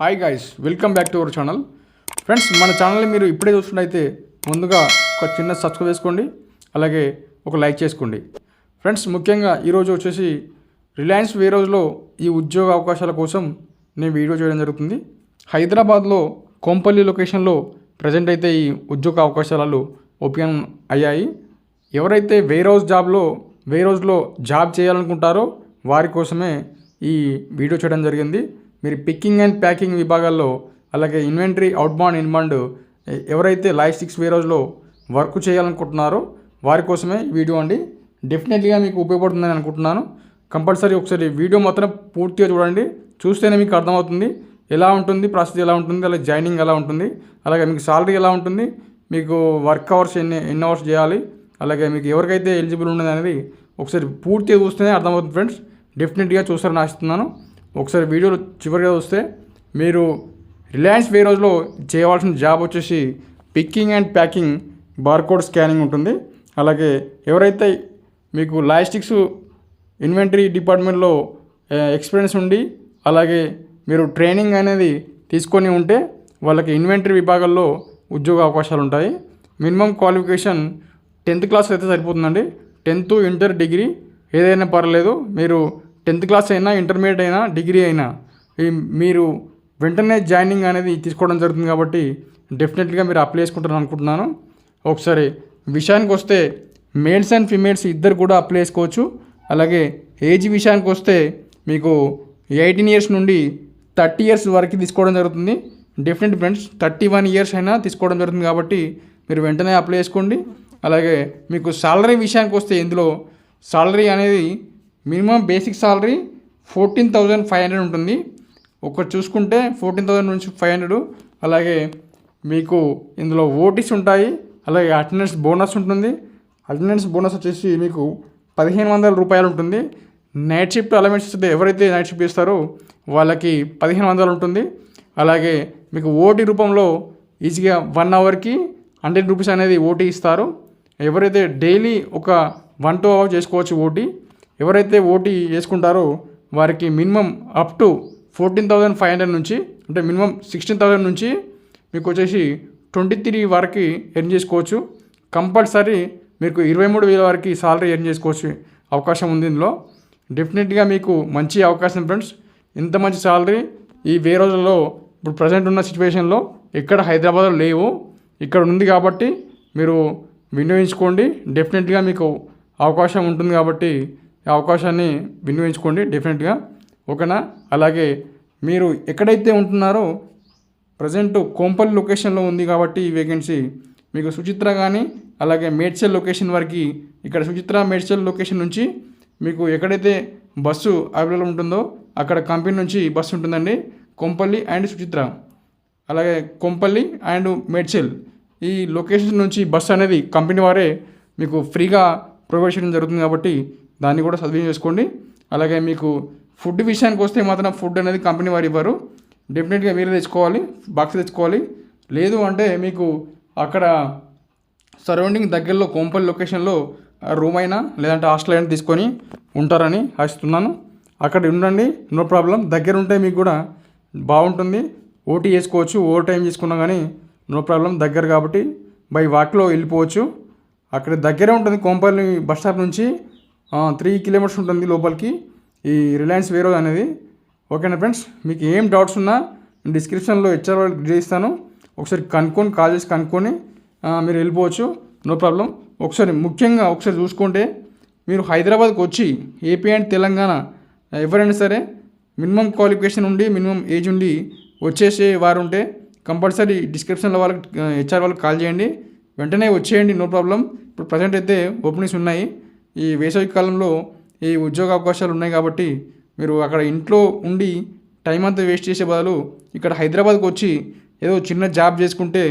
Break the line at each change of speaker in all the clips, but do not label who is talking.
Hi guys welcome back to our channel friends మన ఛానల్ని మీరు ఇప్పుడే చూస్తున్నట్టయితే ముందుగా ఒక చిన్న సబ్స్క్రైబ్ చేసుకోండి అలాగే ఒక లైక్ చేసుకోండి. ఫ్రెండ్స్ ముఖ్యంగా ఈరోజు వచ్చేసి రిలయన్స్ వేరోజ్లో ఈ ఉద్యోగ అవకాశాల కోసం నేను వీడియో చేయడం జరుగుతుంది. హైదరాబాద్లో కోంపల్లి లొకేషన్లో ప్రజెంట్ అయితే ఈ ఉద్యోగ అవకాశాలు ఓపెన్ అయ్యాయి. ఎవరైతే వేరోజ్ జాబ్లో వేరోజ్లో జాబ్ చేయాలనుకుంటారో వారి కోసమే ఈ వీడియో చేయడం జరిగింది. మీరు పిక్కింగ్ అండ్ ప్యాకింగ్ విభాగాల్లో అలాగే ఇన్వెంటరీ అవుట్బాండ్ ఇన్బాండ్ ఎవరైతే లాజిస్టిక్స్ వేరోజ్లో వర్క్ చేయాలనుకుంటున్నారో వారి కోసమే ఈ వీడియో అండి. డెఫినెట్లీగా మీకు ఉపయోగపడుతుందని అనుకుంటున్నాను. కంపల్సరీ ఒకసారి వీడియో మాత్రం పూర్తిగా చూడండి. చూస్తేనే మీకు అర్థమవుతుంది ఎలా ఉంటుంది ప్రాసెస్ ఎలా ఉంటుంది అలాగే జాయినింగ్ ఎలా ఉంటుంది అలాగే మీకు సాలరీ ఎలా ఉంటుంది మీకు వర్క్ అవర్స్ ఎన్ని ఎన్ని అవర్స్ చేయాలి అలాగే మీకు ఎవరికైతే ఎలిజిబుల్ ఉన్నది అనేది ఒకసారి పూర్తిగా చూస్తేనే అర్థమవుతుంది ఫ్రెండ్స్ డెఫినెట్గా చూస్తారని ఆశిస్తున్నాను. ఒకసారి వీడియోలో చివరిగా వస్తే మీరు రిలయన్స్ వే రోజులో చేయవలసిన జాబ్ వచ్చేసి picking and packing barcode scanning ఉంటుంది. అలాగే ఎవరైతే మీకు లాజిస్టిక్స్ ఇన్వెంటరీ డిపార్ట్మెంట్లో ఎక్స్పీరియన్స్ ఉండి అలాగే మీరు ట్రైనింగ్ అనేది తీసుకొని ఉంటే వాళ్ళకి ఇన్వెంటరీ విభాగాల్లో ఉద్యోగ అవకాశాలు ఉంటాయి. మినిమం క్వాలిఫికేషన్ టెన్త్ క్లాస్ అయితే సరిపోతుందండి. టెన్త్ ఇంటర్ డిగ్రీ ఏదైనా పర్లేదు. మీరు టెన్త్ క్లాస్ అయినా ఇంటర్మీడియట్ అయినా డిగ్రీ అయినా మీరు వెంటనే జాయినింగ్ అనేది తీసుకోవడం జరుగుతుంది కాబట్టి డెఫినెట్గా మీరు అప్లై చేసుకుంటారు అనుకుంటున్నాను. ఒకసారి విషయానికి వస్తే మేల్స్ అండ్ ఫీమేల్స్ ఇద్దరు కూడా అప్లై చేసుకోవచ్చు. అలాగే ఏజ్ విషయానికి వస్తే మీకు ఎయిటీన్ ఇయర్స్ నుండి థర్టీ ఇయర్స్ వరకు తీసుకోవడం జరుగుతుంది. Definite friends thirty one years అయినా తీసుకోవడం జరుగుతుంది కాబట్టి మీరు వెంటనే అప్లై చేసుకోండి. అలాగే మీకు సాలరీ విషయానికి వస్తే ఇందులో సాలరీ అనేది minimum basic salary fourteen thousand five hundred ఉంటుంది. ఒకటి చూసుకుంటే ఫోర్టీన్ థౌజండ్ నుంచి ఫైవ్ హండ్రెడ్. అలాగే మీకు ఇందులో ఓటీస్ ఉంటాయి. అలాగే అటెండెన్స్ బోనస్ ఉంటుంది. అటెండెన్స్ బోనస్ వచ్చేసి మీకు పదిహేను వందల రూపాయలు ఉంటుంది. నైట్ షిఫ్ట్ అలవెన్స్ ఎవరైతే నైట్ షిఫ్ట్ చేస్తారో వాళ్ళకి పదిహేను వందలు ఉంటుంది. అలాగే మీకు ఓటీ రూపంలో ఈజీగా వన్ అవర్కి హండ్రెడ్ రూపీస్ అనేది ఓటీ ఇస్తారు. ఎవరైతే డైలీ ఒక వన్ టూ అవర్ చేసుకోవచ్చు ఓటీ ఎవరైతే ఓటీ చేసుకుంటారో వారికి minimum up to fourteen thousand five hundred నుంచి అంటే మినిమం సిక్స్టీన్ థౌజండ్ నుంచి మీకు వచ్చేసి ట్వంటీ త్రీ వరకు ఎర్న్ చేసుకోవచ్చు. కంపల్సరీ మీకు ఇరవై మూడు వేల వరకు సాలరీ ఎర్న్ చేసుకోవచ్చు అవకాశం ఉంది ఇందులో. డెఫినెట్గా మీకు మంచి అవకాశం ఫ్రెండ్స్. ఇంత మంచి సాలరీ ఈ వే రోజుల్లో ఇప్పుడు ప్రజెంట్ ఉన్న సిచ్యువేషన్లో ఎక్కడ హైదరాబాద్లో లేవు. ఇక్కడ ఉంది కాబట్టి మీరు వినియోగించుకోండి. డెఫినెట్గా మీకు అవకాశం ఉంటుంది కాబట్టి ఈ అవకాశాన్ని వినియోగించుకోండి డెఫినెట్గా ఓకేనా? అలాగే మీరు ఎక్కడైతే ఉంటున్నారో ప్రజెంట్ కోంపల్ లొకేషన్లో ఉంది కాబట్టి ఈ వేకెన్సీ మీకు సుచిత్ర కానీ అలాగే మేడ్చల్ లొకేషన్ వరకు ఇక్కడ సుచిత్ర మేడ్చల్ లొకేషన్ నుంచి మీకు ఎక్కడైతే బస్సు అవైలబుల్ ఉంటుందో అక్కడ కంపెనీ నుంచి బస్సు ఉంటుందండి కొంపల్లి అండ్ సుచిత్ర. అలాగే కొంపల్లి అండ్ మేడ్చల్ ఈ లొకేషన్ నుంచి బస్సు అనేది కంపెనీ వారే మీకు ఫ్రీగా ప్రొవైడ్ చేయడం జరుగుతుంది కాబట్టి దాన్ని కూడా సద్వినియోగం చేసుకోండి. అలాగే మీకు ఫుడ్ విషయానికి వస్తే మాత్రం ఫుడ్ అనేది కంపెనీ వారు ఇవ్వరు. డెఫినెట్గా మీరే తెచ్చుకోవాలి బాక్స్ తెచ్చుకోవాలి. లేదు అంటే మీకు అక్కడ సరౌండింగ్ దగ్గరలో కోంపల్లి లొకేషన్లో రూమ్ అయినా లేదంటే హాస్టల్ అయినా తీసుకొని ఉంటారని ఆశిస్తున్నాను. అక్కడ ఉండండి నో ప్రాబ్లం. దగ్గర ఉంటే మీకు కూడా బాగుంటుంది. ఓటీ చేసుకోవచ్చు ఓవర్ టైం చేసుకున్నా కానీ నో ప్రాబ్లం. దగ్గర కాబట్టి బై వాక్లో వెళ్ళిపోవచ్చు. అక్కడ దగ్గరే ఉంటుంది కోంపల్లి బస్ స్టాప్ నుంచి. త్రీ కిలోమీటర్స్ ఉంటుంది లోపలికి. ఈ రిలయన్స్ వేరో అనేది. ఓకేనా ఫ్రెండ్స్ మీకు ఏం డౌట్స్ ఉన్నా డిస్క్రిప్షన్లో హెచ్ఆర్ వాళ్ళకి డీటెయిల్ ఇస్తాను ఒకసారి కనుక్కొని కాల్ చేసి కనుక్కొని మీరు వెళ్ళిపోవచ్చు. నో ప్రాబ్లం ఒకసారి ముఖ్యంగా ఒకసారి చూసుకుంటే మీరు హైదరాబాద్కి వచ్చి ఏపీ అండ్ తెలంగాణ ఎవరైనా సరే మినిమం క్వాలిఫికేషన్ ఉండి మినిమం ఏజ్ ఉండి వచ్చేసే వారు ఉంటే కంపల్సరీ డిస్క్రిప్షన్లో వాళ్ళకి హెచ్ఆర్ వాళ్ళకి కాల్ చేయండి. వెంటనే వచ్చేయండి నో ప్రాబ్లం ఇప్పుడు ప్రజెంట్ అయితే ఓపెనింగ్స్ ఉన్నాయి. ఈ వేసవి కాలంలో ఈ ఉద్యోగ అవకాశాలు ఉన్నాయి కాబట్టి మీరు అక్కడ ఇంట్లో ఉండి టైం అంతా వేస్ట్ చేసే బదులు ఇక్కడ హైదరాబాద్కి వచ్చి ఏదో చిన్న జాబ్ చేసుకుంటే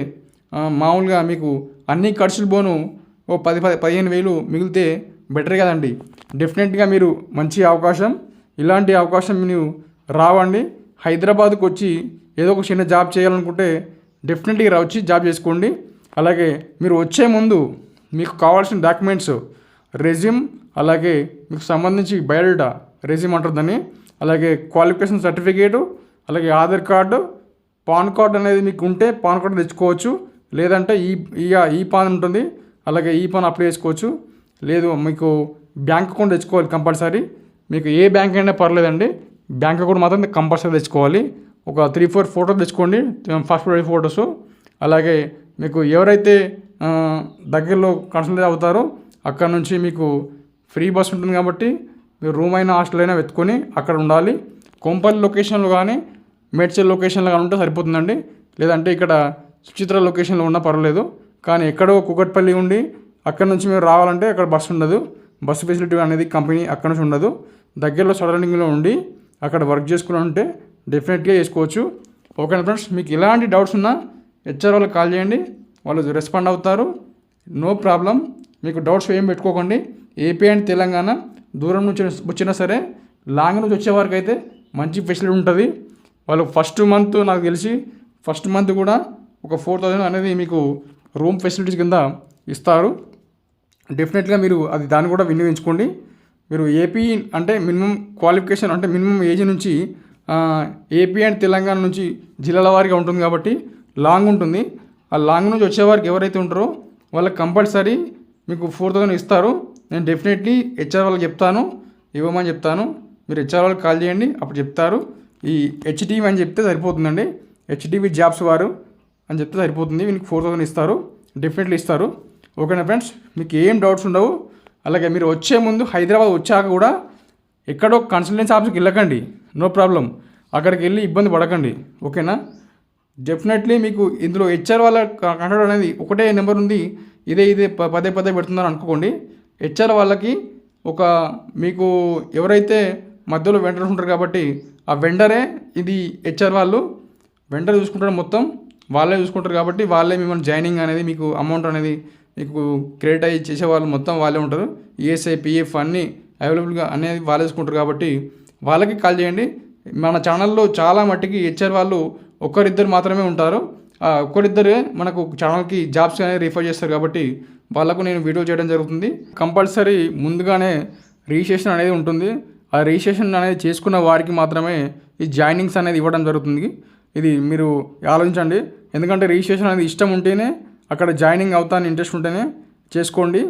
మామూలుగా మీకు అన్ని ఖర్చులు పోను ఓ పది పది పదిహేను వేలు మిగిలితే బెటర్ కదండి. డెఫినెట్గా మీరు మంచి అవకాశం ఇలాంటి అవకాశం మీరు రావండి. హైదరాబాద్కి వచ్చి ఏదో ఒక చిన్న జాబ్ చేయాలనుకుంటే డెఫినెట్గా వచ్చి జాబ్ చేసుకోండి. అలాగే మీరు వచ్చే ముందు మీకు కావాల్సిన డాక్యుమెంట్స్ రెజ్యూమ్ అలాగే మీకు సంబంధించి బయోడేటా రెజ్యూమ్ అంటుందని అలాగే క్వాలిఫికేషన్ సర్టిఫికేటు అలాగే ఆధార్ కార్డు పాన్ కార్డు అనేది మీకు ఉంటే పాన్ కార్డు తెచ్చుకోవచ్చు. లేదంటే ఈ ఈ పాన్ ఉంటుంది అలాగే ఈ పాన్ అప్లై చేసుకోవచ్చు. లేదు మీకు బ్యాంక్ అకౌంట్ తెచ్చుకోవాలి కంపల్సరీ. మీకు ఏ బ్యాంక్ అయినా పర్లేదండి బ్యాంక్ అకౌంట్ మాత్రం కంపల్సరీ తెచ్చుకోవాలి. ఒక త్రీ ఫోర్ ఫోటోలు తెచ్చుకోండి ఫస్ట్ ఫోటోస్. అలాగే మీకు ఎవరైతే దగ్గరలో కన్సల్ట్ అవుతారో అక్కడ నుంచి మీకు ఫ్రీ బస్ ఉంటుంది కాబట్టి మీరు రూమ్ అయినా హాస్టల్ అయినా వెతుకొని అక్కడ ఉండాలి. కొంపల్లి లొకేషన్లో కానీ మేడ్చల్ లొకేషన్లో కానీ ఉంటే సరిపోతుందండి. లేదంటే ఇక్కడ సుచిత్ర లొకేషన్లో ఉన్నా పర్వాలేదు. కానీ ఎక్కడో కుకట్పల్లి ఉండి అక్కడ నుంచి మీరు రావాలంటే అక్కడ బస్సు ఉండదు. బస్సు ఫెసిలిటీ అనేది కంపెనీ అక్కడ నుంచి ఉండదు. దగ్గరలో సరౌండింగ్లో ఉండి అక్కడ వర్క్ చేసుకుని ఉంటే డెఫినెట్గా చేసుకోవచ్చు. ఓకేనా ఫ్రెండ్స్? మీకు ఎలాంటి డౌట్స్ ఉన్నా హెచ్ఆర్ వాళ్ళకి కాల్ చేయండి. వాళ్ళు రెస్పాండ్ అవుతారు. No problem. మీకు డౌట్స్ ఏం పెట్టుకోకండి. ఏపీ అండ్ తెలంగాణ దూరం నుంచి వచ్చినా సరే లాంగ్ నుంచి వచ్చే వరకు అయితే మంచి ఫెసిలిటీ ఉంటుంది. వాళ్ళు ఫస్ట్ మంత్ నాకు తెలిసి ఫస్ట్ మంత్ కూడా ఒక ఫోర్ థౌజండ్ అనేది మీకు రూమ్ ఫెసిలిటీస్ కింద ఇస్తారు. డెఫినెట్గా మీరు అది దాన్ని కూడా వినియోగించుకోండి మీరు ఏపీ అంటే మినిమం క్వాలిఫికేషన్ అంటే మినిమం ఏజ్ నుంచి ఏపీ అండ్ తెలంగాణ నుంచి జిల్లాల వారిగా ఉంటుంది కాబట్టి లాంగ్ ఉంటుంది. ఆ లాంగ్ నుంచి వచ్చేవారికి ఎవరైతే ఉంటారో వాళ్ళకి కంపల్సరీ మీకు ఫోర్ థౌసండ్ ఇస్తారు. నేను డెఫినెట్లీ హెచ్ఆర్ వాళ్ళకి చెప్తాను. ఇవ్వమని చెప్తాను. మీరు హెచ్ఆర్ వాళ్ళకి కాల్ చేయండి. అప్పుడు చెప్తారు. ఈ హెచ్టీవీ అని చెప్తే సరిపోతుందండి. హెచ్టీవీ జాబ్స్ వారు అని చెప్తే సరిపోతుంది. మీకు ఫోర్ థౌసండ్ ఇస్తారు. డెఫినెట్లీ ఇస్తారు. ఓకేనా ఫ్రెండ్స్? మీకు ఏం డౌట్స్ ఉండవు. అలాగే మీరు వచ్చే ముందు హైదరాబాద్ వచ్చాక కూడా ఎక్కడో కన్సల్టెన్సీ ఆఫీస్కి వెళ్ళకండి. No problem. అక్కడికి వెళ్ళి ఇబ్బంది పడకండి. ఓకేనా? డెఫినెట్లీ మీకు ఇందులో హెచ్ఆర్ వాళ్ళ కాంటాక్ట్ అనేది ఒకటే నెంబర్ ఉంది. ఇదే ఇదే పదే పదే పెడుతున్నారు అనుకోండి హెచ్ఆర్ వాళ్ళకి ఒక మీకు ఎవరైతే మధ్యలో వెండర్ ఉంటారు కాబట్టి ఆ వెండరే ఇది హెచ్ఆర్ వాళ్ళు. వెండర్ చూసుకుంటారు మొత్తం వాళ్ళే చూసుకుంటారు కాబట్టి వాళ్ళే మిమ్మల్ని జాయినింగ్ అనేది మీకు అమౌంట్ అనేది మీకు క్రెడిట్ అయ్యి చేసే వాళ్ళు మొత్తం వాళ్ళే ఉంటారు. ఈఎస్ఐ పిఎఫ్ అన్నీ అవైలబుల్గా అనేది వాళ్ళే చూసుకుంటారు కాబట్టి వాళ్ళకి కాల్ చేయండి. మన ఛానల్లో చాలా మట్టికి హెచ్ఆర్ వాళ్ళు ఒక్కరిద్దరు మాత్రమే ఉంటారు. ఒకరిద్దరే మనకు ఛానల్కి జాబ్స్ అనేది రిఫర్ చేస్తారు కాబట్టి వాళ్ళకు నేను వీడియో చేయడం జరుగుతుంది. కంపల్సరీ ముందుగానే రిజిస్ట్రేషన్ అనేది ఉంటుంది. ఆ రిజిస్ట్రేషన్ అనేది చేసుకున్న వారికి మాత్రమే ఈ జాయినింగ్స్ అనేది ఇవ్వడం జరుగుతుంది. ఇది మీరు ఆలోచించండి. ఎందుకంటే రిజిస్ట్రేషన్ అనేది ఇష్టం ఉంటేనే అక్కడ జాయినింగ్ అవుతాను ఇంట్రెస్ట్ ఉంటేనే చేసుకోండి.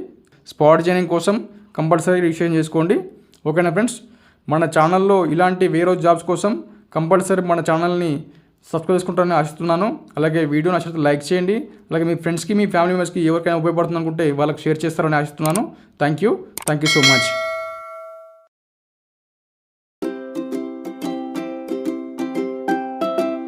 స్పాట్ జాయినింగ్ కోసం కంపల్సరీ రిజిస్ట్రేషన్ చేసుకోండి. ఓకేనా ఫ్రెండ్స్? మన ఛానల్లో ఇలాంటి వేరే జాబ్స్ కోసం కంపల్సరీ మన ఛానల్ని సబ్స్క్రైబ్ చేసుకుంటారని ఆశిస్తున్నాను. అలాగే వీడియో నచ్చితే లైక్ చేయండి. అలాగే మీ ఫ్రెండ్స్కి మీ ఫ్యామిలీ మెంబర్స్కి ఎవరికైనా ఉపయోగపడుతుంది అనుకుంటే వాళ్ళకి షేర్ చేస్తారని ఆశిస్తున్నాను. Thank you thank you so much.